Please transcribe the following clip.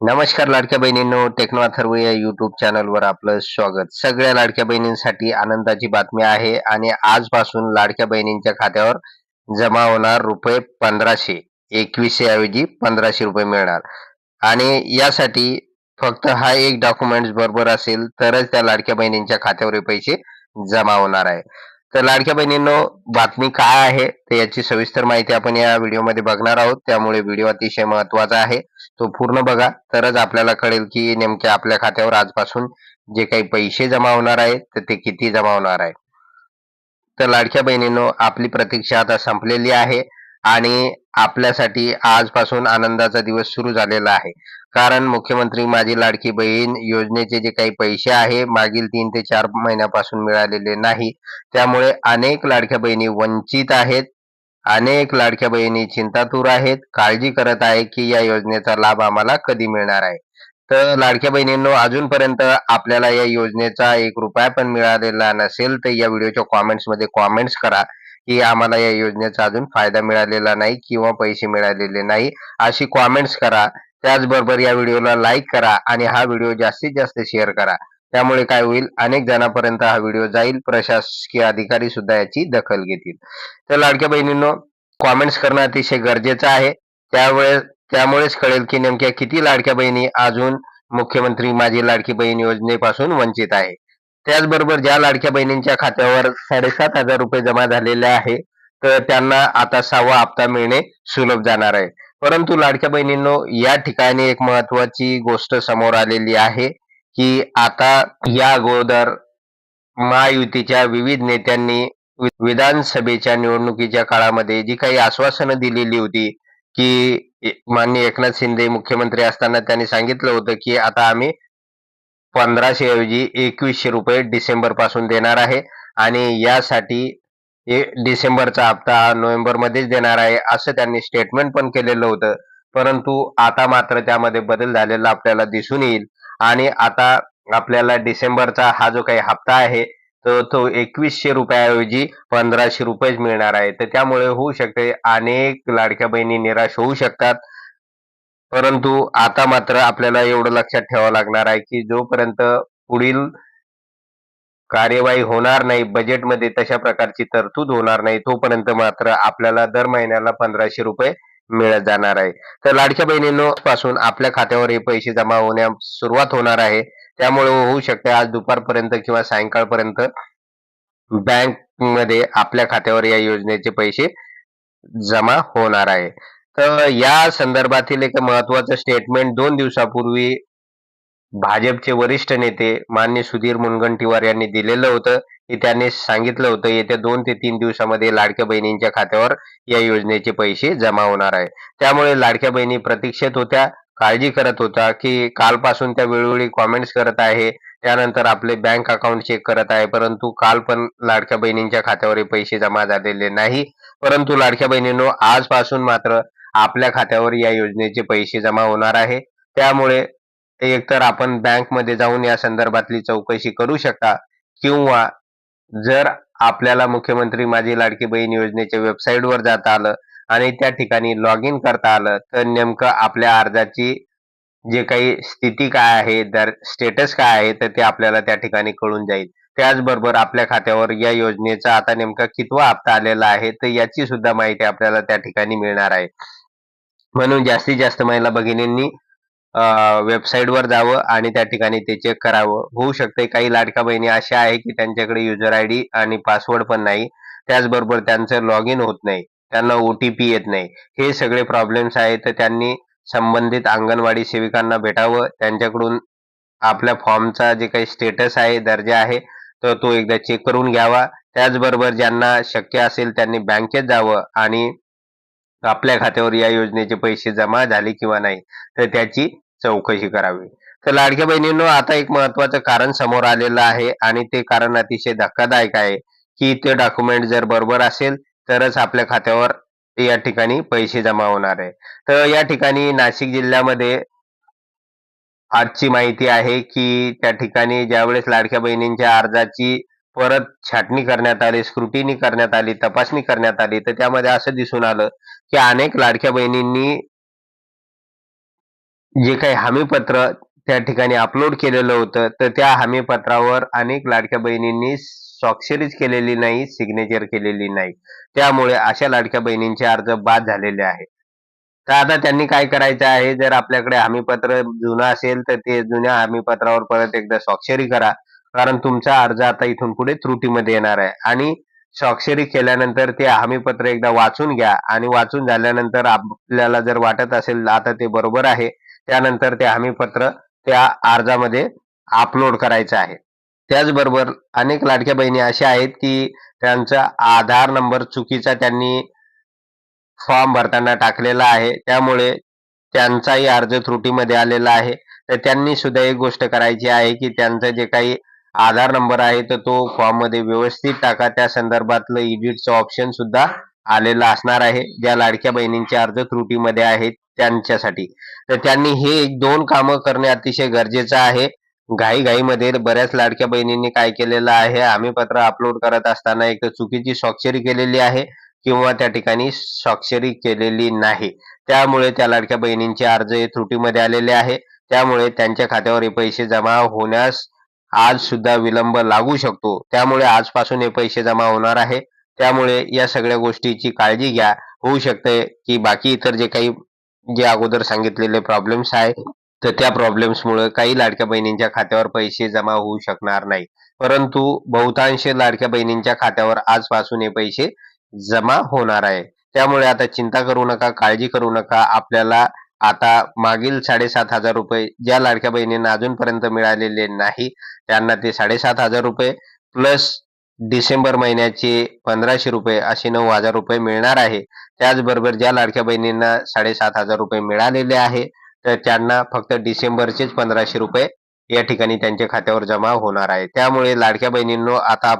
नमस्कार लाडक्या बहिणींनो टेक्नो अथर्व या युट्यूब चॅनलवर आपलं स्वागत. सगळ्या लाडक्या बहिणींसाठी आनंदाची बातमी आहे आणि आजपासून लाडक्या बहिणींच्या खात्यावर जमा होणार रुपये पंधराशे एकवीसशे ऐवजी पंधराशे रुपये मिळणार. आणि यासाठी फक्त हा एक डॉक्युमेंट बरोबर असेल तरच त्या लाडक्या बहिणींच्या खात्यावर पैसे जमा होणार आहे. तर लाडक्या बहिणींनो बातमी काय आहे तर याची सविस्तर माहिती आपण या व्हिडिओमध्ये बघणार आहोत. त्यामुळे व्हिडिओ अतिशय महत्त्वाचा आहे. तो पूर्ण बघा. तरच आपल्याला कळेल की नेमके आपल्या खात्यावर आजपासून जे काही पैसे जमा होणार आहेत तर ते किती जमा होणार आहे तर लाडक्या बहिणींनो आपली प्रतीक्षा आता संपलेली आहे आणि आपल्यासाठी आजपासून आनंदाचा दिवस सुरू झालेला आहे. कारण मुख्यमंत्री माझी लाडकी बहीण योजनेचे जे काही पैसे आहे मागील तीन ते चार महिन्यापासून मिळालेले नाही. त्यामुळे अनेक लाडक्या बहिणी वंचित आहेत अनेक लाडक्या बहिणी चिंतातूर आहेत. काळजी करत आहे की या योजनेचा लाभ आम्हाला कधी मिळणार आहे? तर लाडक्या बहिणींनो अजूनपर्यंत आपल्याला या योजनेचा एक रुपया पण मिळालेला नसेल तर या व्हिडिओच्या कॉमेंट्समध्ये कॉमेंट्स करा की आम्हाला या योजनेचा अजून फायदा मिळालेला नाही किंवा पैसे मिळालेले नाही. अशी कॉमेंट्स करा त्याचबरोबर या व्हिडिओला लाईक करा आणि हा व्हिडिओ जास्तीत जास्त शेअर करा. त्यामुळे काय होईल अनेक जणांपर्यंत हा व्हिडिओ जाईल प्रशासकीय अधिकारी सुद्धा याची दखल घेतील. तर लाडक्या बहिणींनो कॉमेंट्स करणं अतिशय गरजेचं आहे. त्यामुळे त्यामुळेच कळेल की नेमक्या किती लाडक्या बहिणी अजून मुख्यमंत्री माझी लाडकी बहीण योजनेपासून वंचित आहे. त्याचबरोबर ज्या लाडक्या बहिणींच्या खात्यावर साडेसात हजार रुपये जमा झालेले आहे तर त्यांना आता सहावा हप्ता मिळणे सुलभ जाणार आहे. परंतु लाडक्या बहिणींनो या ठिकाणी एक महत्वाची गोष्ट समोर आलेली आहे की आता या अगोदर महायुतीच्या विविध नेत्यांनी विधानसभेच्या निवडणुकीच्या काळामध्ये जी काही आश्वासनं दिलेली होती की माननीय एकनाथ शिंदे मुख्यमंत्री असताना त्यांनी सांगितलं होतं की आता आम्ही पंधराशे ऐवजी एकवीसशे रुपये डिसेंबरपासून देणार आहे आणि यासाठी डिसेंबरचा हप्ता नोव्हेंबर मध्येच देणार आहे असं त्यांनी स्टेटमेंट पण केलेलं होतं. परंतु आता मात्र त्यामध्ये बदल झालेला आपल्याला दिसून येईल. आणि आता आपल्याला डिसेंबरचा हा जो काही हप्ता आहे तर तो एकवीसशे रुपयाऐवजी पंधराशे रुपयेच मिळणार आहे. तर त्यामुळे होऊ शकते अनेक लाडक्या बहिणी निराश होऊ शकतात. परंतु आता मात्र आपल्याला एवढं लक्षात ठेवावं लागणार आहे की जोपर्यंत पुढील कार्यवाही होणार नाही बजेटमध्ये तशा प्रकारची तरतूद होणार नाही तोपर्यंत मात्र आपल्याला दर महिन्याला पंधराशे रुपये मिळत जाणार आहे. तर लाडक्या बहिणींनो पासून आपल्या खात्यावर हे पैसे जमा होण्यास सुरुवात होणार आहे. त्यामुळे होऊ शकते आज दुपारपर्यंत किंवा सायंकाळपर्यंत बँकमध्ये आपल्या खात्यावर या योजनेचे पैसे जमा होणार आहे. तर या संदर्भातील एक महत्वाचं स्टेटमेंट दोन दिवसापूर्वी भाजपचे वरिष्ठ नेते मान्य सुधीर मुनगंटीवार यांनी दिलेलं होतं की त्यांनी सांगितलं होतं येत्या दोन ते तीन दिवसामध्ये लाडक्या बहिणींच्या खात्यावर या योजनेचे पैसे जमा होणार आहे. त्यामुळे लाडक्या बहिणी प्रतीक्षेत होत्या काळजी करत होता की कालपासून त्या वेळोवेळी कॉमेंट्स करत आहे त्यानंतर आपले बँक अकाउंट चेक करत आहे परंतु काल पण लाडक्या बहिणींच्या खात्यावर पैसे जमा झालेले नाही. परंतु लाडक्या बहिणींनो आजपासून मात्र आपल्या खात्यावर या योजनेचे पैसे जमा होणार आहे. त्यामुळे एकतर आपण बँकमध्ये जाऊन या संदर्भातली चौकशी करू शकता किंवा जर आपल्याला मुख्यमंत्री माझी लाडकी बहीण योजनेच्या वेबसाईटवर जाता आलं आणि त्या ठिकाणी लॉग इन करता आलं तर नेमकं आपल्या अर्जाची जे काही स्थिती काय आहे दर स्टेटस काय आहे तर ते आपल्याला त्या ठिकाणी कळून जाईल. त्याचबरोबर आपल्या खात्यावर या योजनेचा आता नेमका कितवा हप्ता आलेला आहे तर याची सुद्धा माहिती आपल्याला त्या ठिकाणी मिळणार आहे. म्हणून जास्तीत जास्त महिला भगिनींनी वेबसाईटवर जावं आणि त्या ठिकाणी ते चेक करावं. होऊ शकते काही लाडका बहिणी अशा आहे की त्यांच्याकडे युजर आय डी आणि पासवर्ड पण नाही. त्याचबरोबर त्यांचं लॉग इन होत नाही. त्यांना ओटीपी येत नाही. हे सगळे प्रॉब्लेम्स आहेत. तर त्यांनी संबंधित अंगणवाडी सेविकांना भेटावं. त्यांच्याकडून आपल्या फॉर्मचा जे काही स्टेटस आहे दर्जा आहे तर तो एकदा चेक करून घ्यावा. त्याचबरोबर ज्यांना शक्य असेल त्यांनी बँकेत जावं आणि आपल्या खात्यावर या योजनेचे पैसे जमा झाले किंवा नाही तर त्याची चौकशी करावी. तर लाडक्या बहिणींनो आता एक महत्वाचं कारण समोर आलेलं आहे आणि ते कारण अतिशय धक्कादायक आहे की ते डॉक्युमेंट जर बरोबर असेल तरच आपल्या खात्यावर या ठिकाणी पैसे जमा होणार आहे. तर या ठिकाणी नाशिक जिल्ह्यामध्ये आजची माहिती आहे की त्या ठिकाणी ज्यावेळेस लाडक्या बहिणींच्या अर्जाची परत छाटणी करण्यात आली स्क्रुटिनी करण्यात आली तपासणी करण्यात आली तर त्यामध्ये असं दिसून आलं की अनेक लाडक्या बहिणींनी जे काही हमीपत्र त्या ठिकाणी अपलोड केलेलं होतं तर त्या हमीपत्रावर अनेक लाडक्या बहिणींनी स्वाक्षरीच केलेली नाही सिग्नेचर केलेली नाही. त्यामुळे अशा लाडक्या बहिणींचे अर्ज बाद झालेले आहे तर आता त्यांनी काय करायचं आहे? जर आपल्याकडे हमीपत्र जुनं असेल तर ते जुन्या हमीपत्रावर परत एकदा स्वाक्षरी करा. कारण तुमचा अर्ज आता इथून पुढे त्रुटीमध्ये येणार आहे. आणि स्वाक्षरी केल्यानंतर ते हमीपत्र एकदा वाचून घ्या. आणि वाचून झाल्यानंतर आपल्याला जर वाटत असेल आता ते बरोबर आहे त्यानंतर ते हमीपत्र त्या अर्जामध्ये अपलोड करायचं आहे. त्याचबरोबर अनेक लाडक्या बहिणी अशा आहेत की त्यांचा आधार नंबर चुकीचा त्यांनी फॉर्म भरताना टाकलेला आहे. त्यामुळे त्यांचाही अर्ज त्रुटीमध्ये आलेला आहे. तर त्यांनी सुद्धा एक गोष्ट करायची आहे की त्यांचं जे काही आधार नंबर आहे तर तो फॉर्ममध्ये व्यवस्थित टाका. त्या संदर्भातलं इडिटचं ऑप्शन सुद्धा आलेलं असणार आहे. ज्या लाडक्या बहिणींचे अर्ज त्रुटीमध्ये आहेत त्यांच्यासाठी. तर त्यांनी हे एक दोन कामं करणे अतिशय गरजेचं आहे. घाईघाईमध्ये बऱ्याच लाडक्या बहिणींनी काय केलेलं आहे? आम्ही पत्र अपलोड करत असताना एक चुकीची स्वाक्षरी केलेली आहे किंवा त्या ठिकाणी स्वाक्षरी केलेली नाही. त्यामुळे त्या लाडक्या बहिणींचे अर्ज हे त्रुटीमध्ये आलेले आहे. त्यामुळे त्यांच्या खात्यावर हे पैसे जमा होण्यास आज सुद्धा विलंब लागू शकतो. त्यामुळे आजपासून हे पैसे जमा होणार आहे. त्यामुळे या सगळ्या गोष्टीची काळजी घ्या. होऊ शकते की बाकी इतर जे काही जे अगोदर सांगितलेले प्रॉब्लेम्स आहे तर त्या प्रॉब्लेम्समुळे काही लाडक्या बहिणींच्या खात्यावर पैसे जमा होऊ शकणार नाही. परंतु बहुतांश लाडक्या बहिणींच्या खात्यावर आजपासून हे पैसे जमा होणार आहे. त्यामुळे आता चिंता करू नका काळजी करू नका. आपल्याला आता मागील साडेसात हजार रुपये ज्या लाडक्या बहिणींना अजूनपर्यंत मिळालेले नाही त्यांना ते साडेसात हजार रुपये प्लस डिसेंबर महिन्याचे पंधराशे रुपये असे नऊ हजार रुपये मिळणार आहे. त्याचबरोबर ज्या लाडक्या बहिणींना साडेसात हजार रुपये मिळालेले आहे तर त्यांना फक्त डिसेंबरचेच पंधराशे रुपये या ठिकाणी त्यांच्या खात्यावर जमा होणार आहे. त्यामुळे लाडक्या बहिणींनो आता